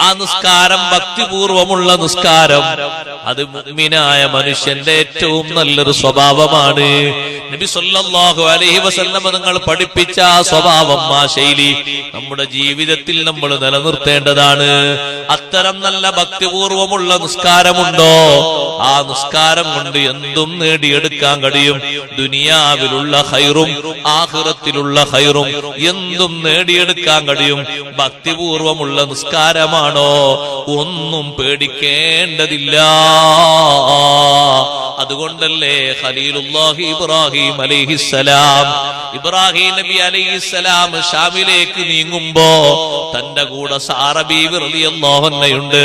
ആ നിസ്കാരം ഭക്തിപൂർവമുള്ള നിസ്കാരം. അത് മുഗ്മിനായ മനുഷ്യന്റെ ഏറ്റവും നല്ലൊരു സ്വഭാവമാണ്. നബി സല്ലല്ലാഹു അലൈഹി വസല്ലമ നിങ്ങൾ പഠിപ്പിച്ച ആ സ്വഭാവം ആ ശൈലി നമ്മുടെ ജീവിതത്തിൽ നമ്മൾ നിലനിർത്തേണ്ടതാണ്. അത്തരം നല്ല ഭക്തിപൂർവമുള്ള നിസ്കാരമുണ്ടോ? ആ നിസ്കാരം കൊണ്ട് എന്തും നേടിയെടുക്കാൻ കഴിയും. ദുനിയാവിലുള്ള ഹൈറും ആഹ്റത്തിലുള്ള ഹൈറും എന്തും നേടിയെടുക്കാൻ കഴിയും. ഭക്തിപൂർവമുള്ള നിസ്കാരമാണോ ഒന്നും പേടിക്കേണ്ടതില്ല. അതുകൊണ്ടല്ലേ ഖലീലുല്ലാഹി ഇബ്രാഹിം അലൈഹിസ്സലാം ഇബ്രാഹിം നബി അലൈഹിസ്സലാം ഷാമിലേക്ക് നീങ്ങുമ്പോ തന്റെ കൂടെ സാറബീവി റളിയല്ലാഹുന്നയുണ്ട്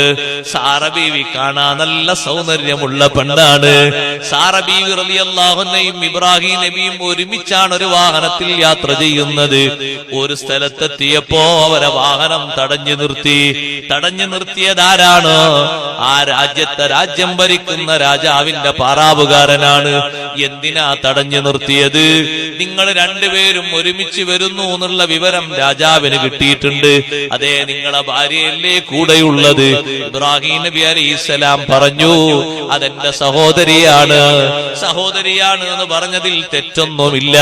സാറ ബീവി കാണാൻ നല്ല സൗന്ദര്യമുള്ള പെണ്ണാണ്. സാറബീവി റളിയല്ലാഹുന്നയും ഇബ്രാഹിം നബിയും ഒരുമിച്ചാണ് ഒരു വാഹനത്തിൽ യാത്ര ചെയ്യുന്നത്. ഒരു സ്ഥലത്തെത്തിയപ്പോ അവരെ വാഹനം തടഞ്ഞു നിർത്തി. തടഞ്ഞു നിർത്തിയതാരാണ്? ആ രാജ്യത്തെ രാജ്യം ഭരിക്കുന്ന രാജാവിന്റെ പാറാവുകാരനാണ്. എന്തിനാ തടഞ്ഞു നിർത്തിയത്? നിങ്ങൾ രണ്ടുപേരും ഒരുമിച്ച് വരുന്നു എന്നുള്ള വിവരം രാജാവിന് കിട്ടിയിട്ടുണ്ട്. അതെ നിങ്ങളെ ഭാര്യയല്ലേ കൂടെയുള്ളത്. ഇബ്രാഹിം നബി അലൈഹിസ്സലാം പറഞ്ഞു അതെന്റെ സഹോദരിയാണ്. സഹോദരിയാണ് എന്ന് പറഞ്ഞതിൽ തെറ്റൊന്നുമില്ല.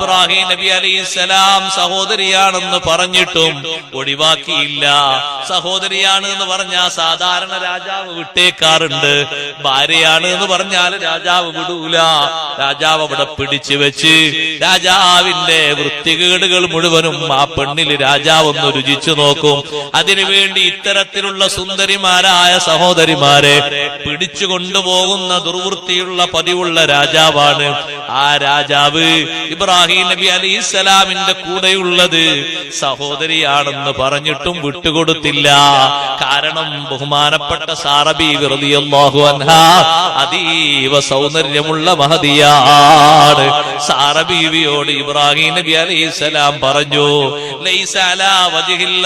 ഇബ്രാഹിം നബി അലൈഹിസ്സലാം സഹോദരിയാണെന്ന് പറഞ്ഞിട്ടും ഒഴിവാക്കിയില്ല. സഹോദരിയാണ് എന്ന് പറഞ്ഞാൽ സാധാരണ രാജാവ് വിട്ടേക്കാറുണ്ട്. ഭാര്യയാണ് എന്ന് പറഞ്ഞാൽ രാജാവ് വിടൂല. രാജാവ് അവിടെ പിടിച്ചു വെച്ച് രാജാവിന്റെ വൃത്തികേടുകൾ മുഴുവനും ആ പെണ്ണിൽ രാജാവ് ഒന്ന് രുചിച്ചു നോക്കും. അതിനുവേണ്ടി ഇത്തരത്തിലുള്ള സുന്ദരിമാരായ സഹോദരിമാരെ പിടിച്ചു കൊണ്ടുപോകുന്ന ദുർവൃത്തിയുള്ള പതിവുള്ള രാജാവാണ് ആ രാജാവ്. ഇബ്രാഹിം നബി അലി ഇസ്ലാമിന്റെ കൂടെയുള്ളത് സഹോദരിയാണെന്ന് പറഞ്ഞിട്ടും വിട്ടുകൊടുത്തില്ല. കാരണം ബഹുമാനപ്പെട്ട സാറബി റളിയല്ലാഹു അൻഹ അതീവ സൗന്ദര്യമുള്ള മഹതിയാണ് സാറബീവിയോട് ഇബ്രാഹിം നബി അലി ഇസ്ലാം പറഞ്ഞു ലൈസ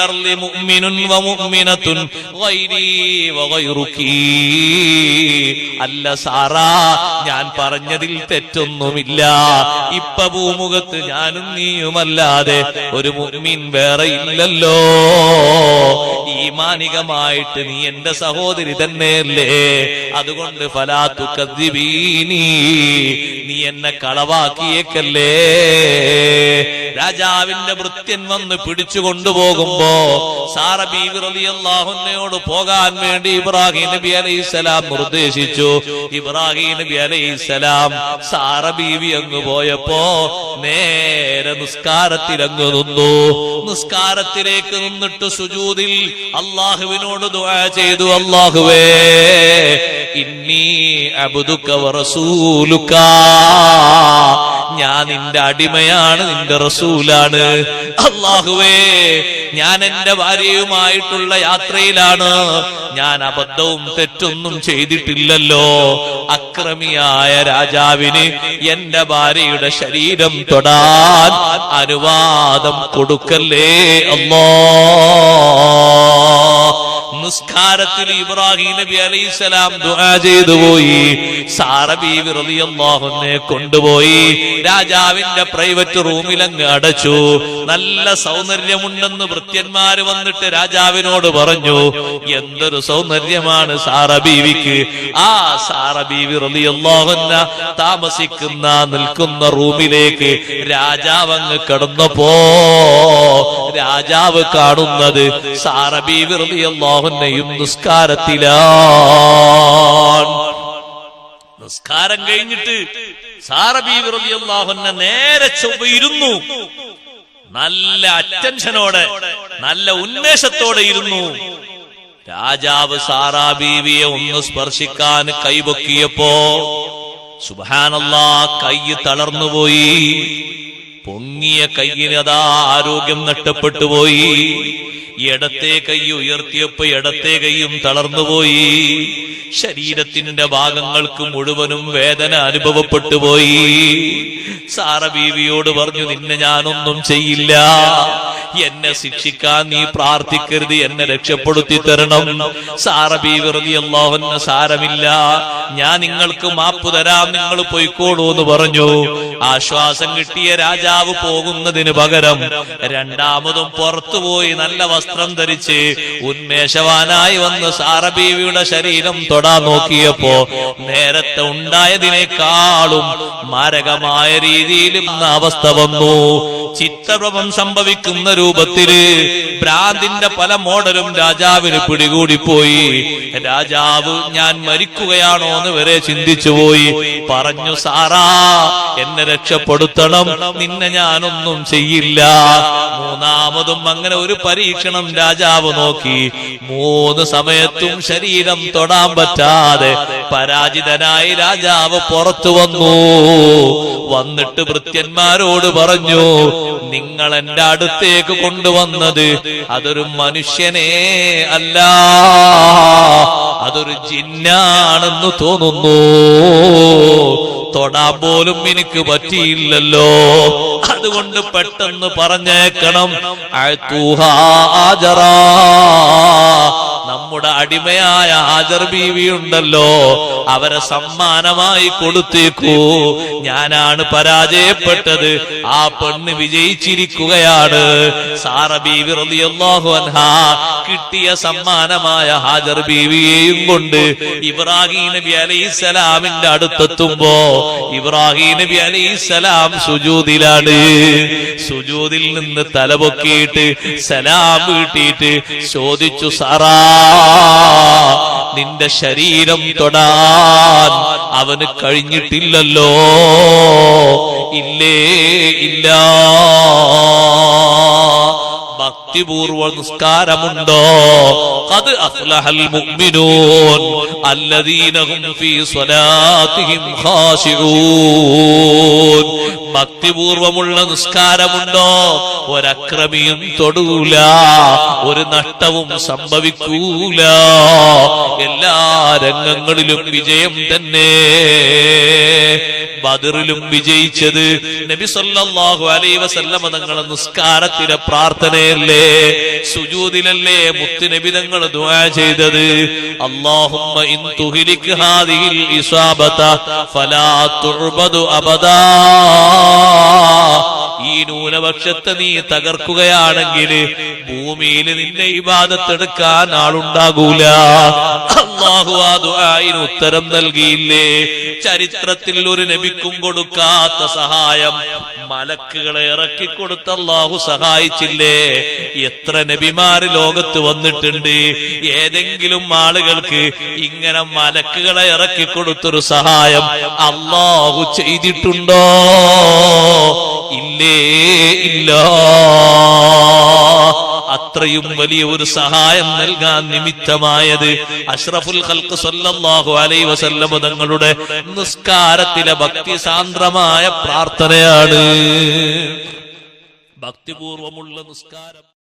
അർളി മുഅ്മിനുൻ വ ഗൈരി അല്ല സാറാ ഞാൻ പറഞ്ഞതിൽ തെറ്റൊന്നുമില്ല. ഇപ്പ ഭൂമുഖത്ത് ഞാനും നീയുമല്ലാതെ ഒരു മുഅ്മിൻ വേറെ ഇല്ലല്ലോ. ഈമാനികമായിട്ട് നീ എന്റെ സഹോദരി തന്നെയല്ലേ? അതുകൊണ്ട് ഫലാത്തു കദ്ദിബീനി നീ എന്നെ കളവാക്കിയേക്കല്ലേ. രാജാവിന്റെ വൃത്യൻ വന്ന് പിടിച്ചു കൊണ്ടുപോകുമ്പോ സാറ ബീവി പോകാൻ വേണ്ടി ഇബ്രാഹിം നബി അലൈഹിസ്സലാം നിർദ്ദേശിച്ചു. ഇബ്രാഹിം നബി അലൈഹിസ്സലാം സാറ ബീവി അങ്ങ് പോയപ്പോ നേരെ നിസ്കാരത്തിൽ അങ്ങ് നിന്നു. നിസ്കാരത്തിലേക്ക് നിന്നിട്ട് സുജൂതിൽ അള്ളാഹുവിനോട് ചെയ്തു അള്ളാഹുവേ ഇന്നി അബുദുക്ക വറസൂലുക ഞാൻ നിന്റെ അടിമയാണ് നിന്റെ റസൂലാണ്. അള്ളാഹുവേ ഞാൻ എന്റെ ഭാര്യയുമായിട്ടുള്ള യാത്രയിലാണ്. ഞാൻ അബദ്ധവും തെറ്റൊന്നും ചെയ്തിട്ടില്ലല്ലോ. അക്രമിയായ രാജാവിന് എന്റെ ഭാര്യയുടെ ശരീരം തൊടാൻ അനുവാദം കൊടുക്കല്ലേ അല്ലോ. നിസ്കാരത്തിൽ ഇബ്രാഹിം നബി അലൈഹിസ്സലാം ദുആ ചെയ്തു പോയി. സാറ ബീവി കൊണ്ടുപോയി. രാജാവിന്റെ പ്രൈവറ്റ് റൂമിൽ അങ്ങ് അടച്ചു. നല്ല സൗന്ദര്യമുണ്ടെന്ന് വൃത്യന്മാര് വന്നിട്ട് രാജാവിനോട് പറഞ്ഞു എന്തൊരു സൗന്ദര്യമാണ് സാറ ബീവിക്ക് ആ സാറ ബീവി റളിയല്ലാഹുന്ന താമസിക്കുന്ന നിൽക്കുന്ന റൂമിലേക്ക് രാജാവ് അങ്ങ് കടന്നപ്പോ രാജാവ് കാണുന്നത് സാറബി ബീവി റളിയല്ലാഹുന്നയും നിസ്കാരത്തിലാണ് നിസ്കാരം കഴിഞ്ഞിട്ട് സാറബി ബീവി റളിയല്ലാഹുന്ന നേരെ ചൊവ്വയിരുന്നു നല്ല അറ്റൻഷനോടെ നല്ല ഉന്മേഷത്തോടെ ഇരുന്നു. രാജാവ് സാറാ ബീവിയെ ഒന്ന് സ്പർശിക്കാൻ കൈപൊക്കിയപ്പോ സുബാനല്ലാ കൈ തളർന്നുപോയി. പൊങ്ങിയ കയ്യിന് അതാ ആരോഗ്യം നഷ്ടപ്പെട്ടു പോയി. ഇടത്തെ കൈ ഉയർത്തിയപ്പോ ഇടത്തെ കൈയും തളർന്നുപോയി ശരീരത്തിന്റെ ഭാഗങ്ങൾക്ക് മുഴുവനും വേദന അനുഭവപ്പെട്ടു പോയി. സാറ ബീവിയോട് പറഞ്ഞു നിന്നെ ഞാനൊന്നും ചെയ്യില്ല. എന്നെ ശിക്ഷിക്കാൻ നീ പ്രാർത്ഥിക്കരുത് എന്നെ രക്ഷപ്പെടുത്തി തരണം. സാറ ബീവി അള്ളാഹുന്ന സാരമില്ല. ഞാൻ നിങ്ങൾക്ക് മാപ്പ് തരാം നിങ്ങൾ പൊയ്ക്കോളൂ എന്ന് പറഞ്ഞു. ആശ്വാസം കിട്ടിയ രാജാവ് പോകുന്നതിന് പകരം രണ്ടാമതും പുറത്തുപോയി നല്ല വസ്ത്രം ധരിച്ച് ഉന്മേഷവാനായി വന്ന് സാറബീവിയുടെ ശരീരം തൊടാ നോക്കിയപ്പോ നേരത്തെ ഉണ്ടായതിനേക്കാളും മാരകമായ രീതിയിൽ അവസ്ഥ വന്നു. ചിത്രഭ്രമം സംഭവിക്കുന്ന രൂപത്തിൽ ഭ്രാന്തിന്റെ പല മോഡലും രാജാവിന് പിടികൂടിപ്പോയി. രാജാവ് ഞാൻ മരിക്കുകയാണോ എന്ന് വരെ ചിന്തിച്ചുപോയി പറഞ്ഞു സാറാ എന്നെ രക്ഷപ്പെടുത്തണം. നിന്നെ ഞാനൊന്നും ചെയ്യില്ല. മൂന്നാമതും അങ്ങനെ ഒരു പരീക്ഷണം രാജാവ് നോക്കി. മൂന്ന് സമയത്തും ശരീരം തൊടാൻ പറ്റാതെ പരാജിതനായി രാജാവ് പുറത്തു വന്നു. വന്നിട്ട് ഭൃത്യന്മാരോട് പറഞ്ഞു നിങ്ങൾ എന്റെ അടുത്തേക്ക് കൊണ്ടുവന്നത് അതൊരു മനുഷ്യനെ അല്ല. അതൊരു ജിന്നാണെന്ന് തോന്നുന്നു. തൊടാൻ പോലും എനിക്ക് പറ്റിയില്ലല്ലോ. അതുകൊണ്ട് പെട്ടെന്ന് പറഞ്ഞേക്കണം. ആജറാ. നമ്മുടെ അടിമയായ ഹാജർ ബീവി ഉണ്ടല്ലോ അവരെ സമ്മാനമായി കൊടുത്തേക്കൂ. ഞാനാണ് പരാജയപ്പെട്ടത്. ആ പെണ്ണ് വിജയിച്ചിരിക്കുകയാണ്. സാറ ബീവി റളിയല്ലാഹു അൻഹാ കിട്ടിയ സമ്മാനമായ ഹാജർ ബീവിയെയും കൊണ്ട് ഇബ്രാഹിം നബി അലൈഹിസ്സലാമിന്റെ അടുത്തെത്തുമ്പോ ഇബ്രാഹിം നബി അലൈഹിസ്സലാം സുജൂദിലാണ് സുജൂദിൽ നിന്ന് തലപൊക്കിയിട്ട് സലാം വീട്ടിയിട്ട് ചോദിച്ചു സാറാ നിന്റെ ശരീരം തൊടാൻ അവന് കഴിഞ്ഞിട്ടില്ലല്ലോ. ഇല്ലേ ഇല്ല. ഭക്തിപൂർവ നിസ്കാരമുണ്ടോ? അത് അസ്ലഹൽ മുഅ്മിനൂൻ ഫീ സ്വലാത്തിഹിം ഭക്തിപൂർവമുള്ള നിസ്കാരമുണ്ടോ? ഒരക്രമിയും തൊടൂല ഒരു നഷ്ടവും സംഭവിക്കൂല. എല്ലാ രംഗങ്ങളിലും വിജയം തന്നെ. ബദറിലും വിജയിച്ചത്. നബി സല്ലല്ലാഹു അലൈഹി വസല്ലമ തങ്ങളെ നിസ്കാരത്തിലെ പ്രാർത്ഥനയല്ലേ? സുജൂദിലല്ലേ മുത്ത് നബി തങ്ങൾ ദുആ ചെയ്തത്? അല്ലാഹുമ്മ ഇൻ തുഹ്ലിക് ഹാദിഹിൽ ഇസാബത ഫലാ തുർബദു അബദാ. ഈ ന്യൂനപക്ഷത്തെ നീ തകർക്കുകയാണെങ്കിൽ ഭൂമിയിൽ നിന്റെ ഇബാദത്തെടുക്കാൻ ആളുണ്ടാകൂല. അള്ളാഹു ഉത്തരം നൽകിയില്ലേ? ചരിത്രത്തിൽ ഒരു നബിക്കും കൊടുക്കാത്ത സഹായം മലക്കുകളെ ഇറക്കിക്കൊടുത്ത് അള്ളാഹു സഹായിച്ചില്ലേ? എത്ര നബിമാര് ലോകത്ത് വന്നിട്ടുണ്ട്? ഏതെങ്കിലും ആളുകൾക്ക് ഇങ്ങനെ മലക്കുകളെ ഇറക്കി കൊടുത്തൊരു സഹായം അള്ളാഹു ചെയ്തിട്ടുണ്ടോ? ഇല്ലേ ഇല്ല. അത്രയും വലിയ ഒരു സഹായം നൽകാൻ നിമിത്തമായത് അഷ്റഫുൽ സല്ലല്ലാഹു അലൈഹി വസല്ലം തങ്ങളുടെ നിസ്കാരത്തിലെ ഭക്തി സാന്ദ്രമായ പ്രാർത്ഥനയാണ്. ഭക്തിപൂർവമുള്ള നിസ്കാരം.